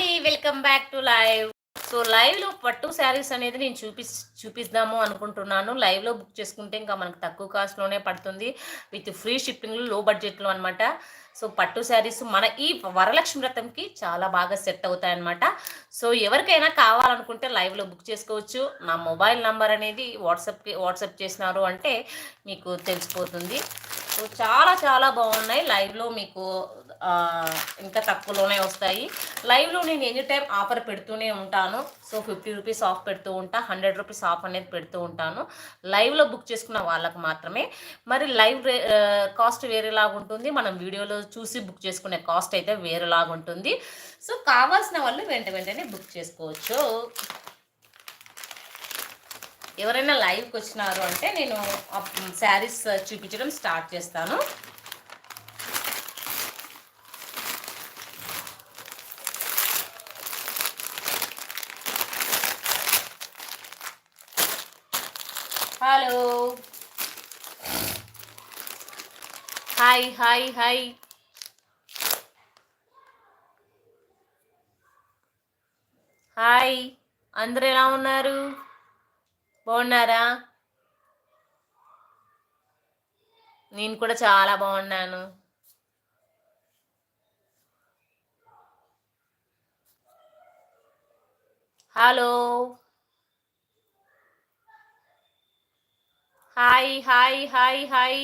అండి welcome back to live. So లైవ్లో పట్టు శారీస్ అనేది నేను చూపి చూపిద్దాము అనుకుంటున్నాను. లైవ్లో బుక్ చేసుకుంటే ఇంకా మనకు తక్కువ కాస్ట్లోనే పడుతుంది. విత్ ఫ్రీ షిప్పింగ్లో లో బడ్జెట్లో అనమాట సో పట్టు శారీస్ మన ఈ వరలక్ష్మి వ్రతంకి చాలా బాగా సెట్ అవుతాయి అనమాట సో ఎవరికైనా కావాలనుకుంటే లైవ్లో బుక్ చేసుకోవచ్చు. నా మొబైల్ నంబర్ అనేది వాట్సాప్కి వాట్సాప్ చేసినారు అంటే మీకు తెలిసిపోతుంది. సో చాలా చాలా బాగున్నాయి. లైవ్లో మీకు ఇంకా తక్కువలోనే వస్తాయి. లైవ్లో నేను ఎనీ టైం ఆఫర్ పెడుతూనే ఉంటాను. సో ఫిఫ్టీ రూపీస్ ఆఫ్ పెడుతూ ఉంటా హండ్రెడ్ రూపీస్ ఆఫ్ అనేది పెడుతూ ఉంటాను. లైవ్లో బుక్ చేసుకున్న వాళ్ళకు మాత్రమే. మరి లైవ్ కాస్ట్ వేరేలాగా ఉంటుంది. మనం వీడియోలో చూసి బుక్ చేసుకునే కాస్ట్ అయితే వేరేలాగా ఉంటుంది. సో కావాల్సిన వాళ్ళు వెంట వెంటనే బుక్ చేసుకోవచ్చు. ఎవరైనా లైవ్కి వచ్చినారు అంటే నేను శారీస్ చూపించడం స్టార్ట్ చేస్తాను. Hello hi hi hi hi అందరు ఎలా ఉన్నారు? బాగున్నారా? నేను కూడా చాలా బాగున్నాను. Hello hi hi hi hi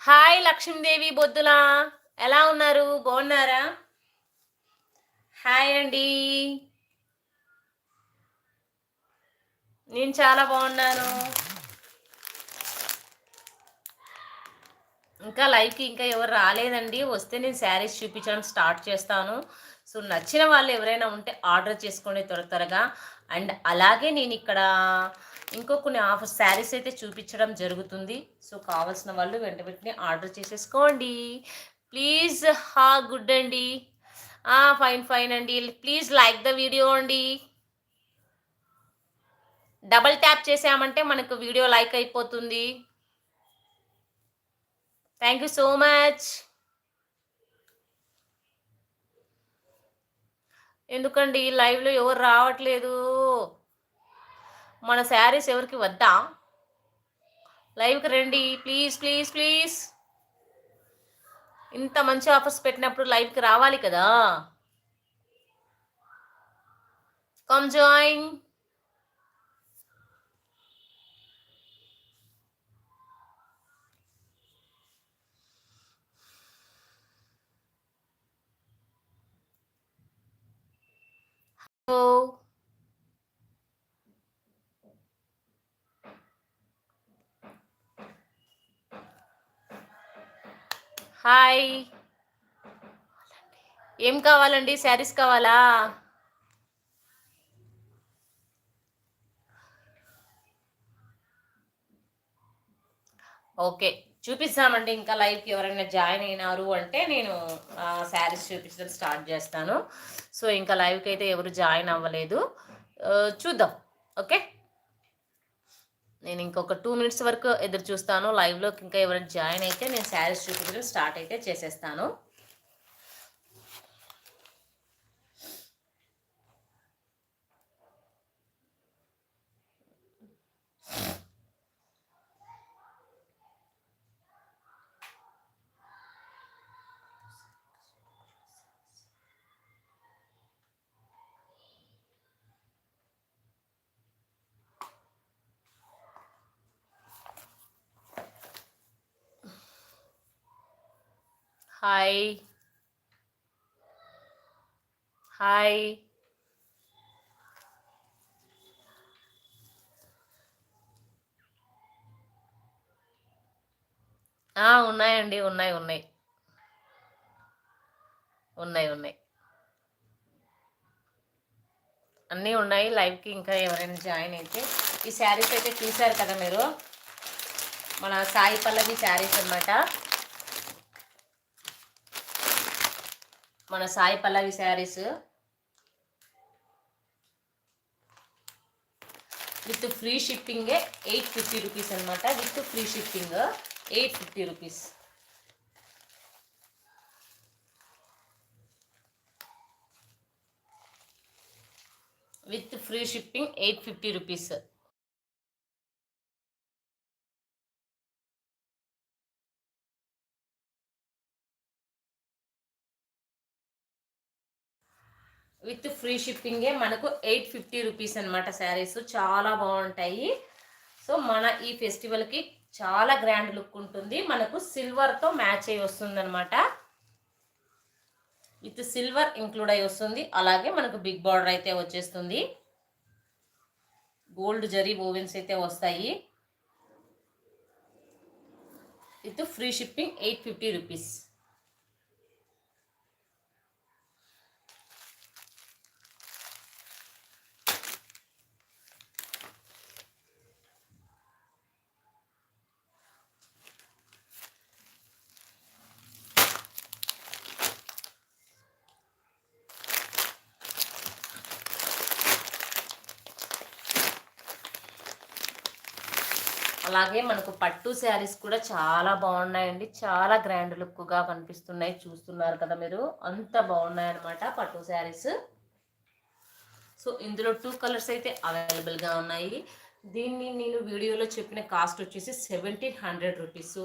hi Lakshmi Devi బొద్దులా. ఎలా ఉన్నారు? బాగున్నారా? హాయ్ అండి. నేను చాలా బాగున్నాను. ఇంకా లైవ్కి ఇంకా ఎవరు రాలేదండి. వస్తే నేను శారీస్ చూపించడం స్టార్ట్ చేస్తాను. సో నచ్చిన వాళ్ళు ఎవరైనా ఉంటే ఆర్డర్ చేసుకోండి త్వర త్వరగా. అండ్ అలాగే నేను ఇక్కడ ఇంకో కొన్ని ఆఫర్ శారీస్ అయితే చూపించడం జరుగుతుంది. సో కావాల్సిన వాళ్ళు వెంట వెంటనే ఆర్డర్ చేసేసుకోండి. ప్లీజ్ హా గుడ్ అండి. ఫైన్ ఫైన్ అండి. ప్లీజ్ లైక్ ద వీడియో అండి. డబల్ ట్యాప్ చేసామంటే మనకు వీడియో లైక్ అయిపోతుంది. థ్యాంక్ యూ సో మచ్ ఎందుకండి లైవ్లో ఎవరు రావట్లేదు? మన శారీస్ ఎవరికి వద్దా? లైవ్కి రండి. Please please please. ఇంత మంచి ఆఫర్స్ పెట్టినప్పుడు లైవ్కి రావాలి కదా? Come join hello hi. ఏం కావాలండి? శారీస్ కావాలా? ఓకే చూపిస్తామండి. ఇంకా లైవ్కి ఎవరైనా జాయిన్ అయినారు అంటే నేను శారీస్ చూపించడం స్టార్ట్ చేస్తాను. సో ఇంకా లైవ్కి అయితే ఎవరు జాయిన్ అవ్వలేదు. చూద్దాం. ఓకే? నేను ఇంకొక టూ మినిట్స్ వరకు ఎదురు చూస్తాను. లైవ్లోకి ఇంకా ఎవరైనా జాయిన్ అయితే నేను శారీస్ చూపించడం స్టార్ట్ అయితే చేసేస్తాను. హాయ్ హాయ్ ఆ! ఉన్నాయండి. ఉన్నాయి. ఉన్నాయి. ఉన్నాయి. ఉన్నాయి. అన్నీ ఉన్నాయి. లైవ్‌కి ఇంకా ఎవరైనా జాయిన్ అయితే ఈ శారీస్ అయితే చూశారు కదా మీరు. మన సాయి పల్లవి శారీస్ అన్నమాట. మన సాయి పల్లవి శారీస్. విత్ ఫ్రీ షిప్పింగే 850 రూపీస్ అన్నమాట. With free shipping 850 rupees. With free shipping 850 rupees. With free షిప్పింగే మనకు 850 రూపీస్ అనమాట శారీస్. చాలా బాగుంటాయి. సో మన ఈ ఫెస్టివల్‌కి చాలా గ్రాండ్ లుక్ ఉంటుంది. మనకు సిల్వర్‌తో మ్యాచ్ అయ్యి వస్తుందనమాట విత్ సిల్వర్ ఇంక్లూడ్ అయి వస్తుంది. అలాగే మనకు బిగ్ బార్డర్ అయితే వచ్చేస్తుంది. గోల్డ్ జరీ ఓవెన్స్ అయితే వస్తాయి. With free shipping 850 rupees. అలాగే మనకు పట్టు శారీస్ కూడా చాలా బాగున్నాయండి. చాలా గ్రాండ్ లుక్‌గా కనిపిస్తున్నాయి. చూస్తున్నారు కదా మీరు. అంత బాగున్నాయన్నమాట పట్టు శారీస్. సో ఇందులో టూ కలర్స్ అయితే అవైలబుల్‌గా ఉన్నాయి. దీన్ని నేను వీడియోలో చెప్పిన కాస్ట్ వచ్చేసి 1700 రూపీస్.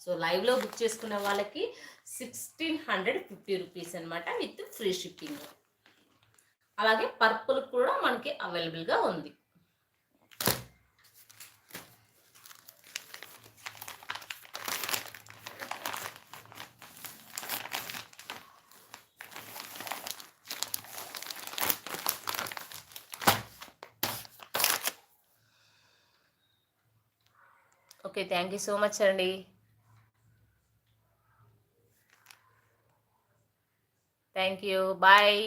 సో లైవ్‌లో బుక్ చేసుకునే వాళ్ళకి 1650 రూపీస్ అనమాట విత్ ఫ్రీ షిప్పింగ్. అలాగే పర్పుల్ కూడా మనకి అవైలబుల్‌గా ఉంది. Okay. Thank you so much అండి. Thank you. బాయ్.